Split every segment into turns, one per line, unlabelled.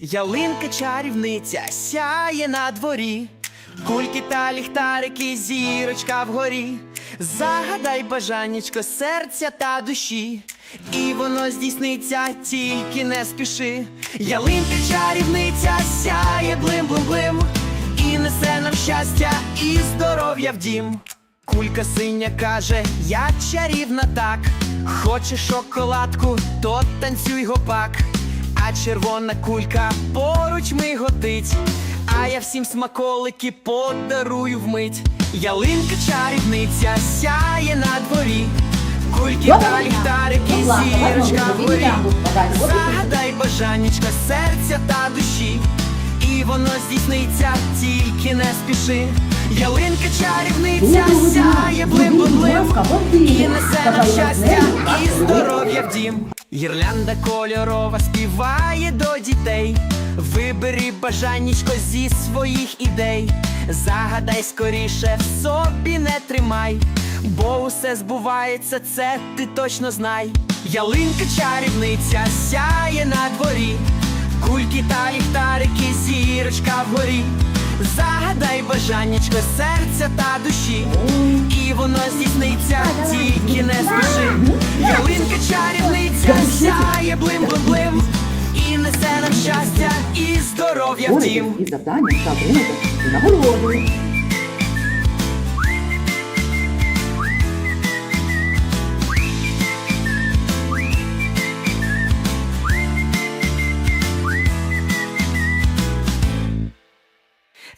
Ялинка чарівниця сяє на дворі, кульки та ліхтарики, зірочка вгорі. Загадай бажаннячко серця та душі, і воно здійсниться, тільки не спіши. Ялинка чарівниця сяє блим-блим-блим, і несе нам щастя і здоров'я в дім. Кулька синя каже, я чарівна так. Хочеш шоколадку, то танцюй гопак. А червона кулька поруч миготить, а я всім смаколики подарую вмить. Ялинка чарівниця сяє на дворі, кульки та ліхтарики, зірочка
успіхів.
Загадай бажанечка серця та душі, і воно здійсниться, тільки не спіши. Ялинка чарівниця сяє блим-блим-блим. І несе нам щастя і здоров'я в. Гірлянда кольорова співає до дітей. Вибери бажанічко зі своїх ідей. Загадай скоріше, в собі не тримай, бо усе збувається, це ти точно знай. Ялинка чарівниця сяє на дворі, кульки та ліхтарики, зірочка вгорі. Загадай бажанечко серця та душі, і воно здійсниться. Ялинка чарівниця сяє блим-блим-блим, і несе нам щастя і здоров'я в
Борете
дім.
із завданням та отримати нагороду.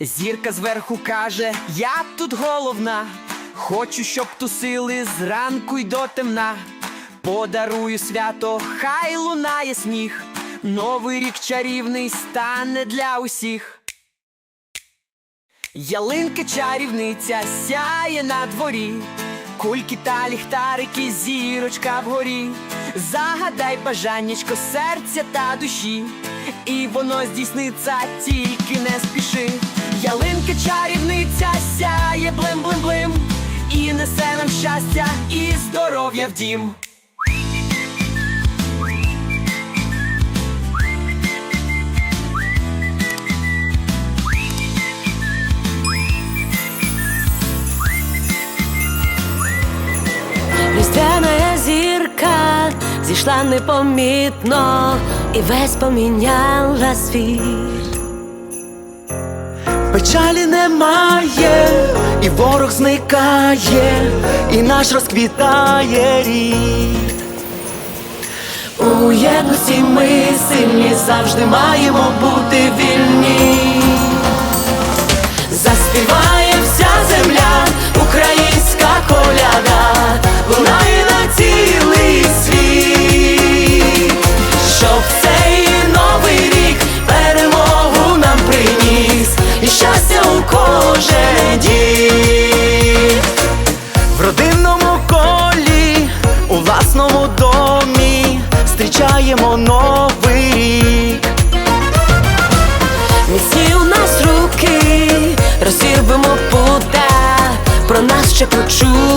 Зірка зверху каже, я тут головна. Хочу, щоб тусили зранку й до темна. Подарую свято, хай лунає сніг. Новий рік чарівний стане для усіх. Ялинка чарівниця сяє на дворі, кульки та ліхтарики, зірочка вгорі. Загадай бажаннячко серця та душі, і воно здійсниться, тільки не спіши. Ялинка чарівниця сяє блим-блим-блим, і несе нам щастя і здоров'я в дім.
Зійшла непомітно і весь поміняла світ.
Печалі немає, і ворог зникає, і наш розквітає рік. У єдності ми сильні завжди маємо бути зустрічаємо новий рік.
Міцні у нас руки, розірвемо пута, про нас ще почують.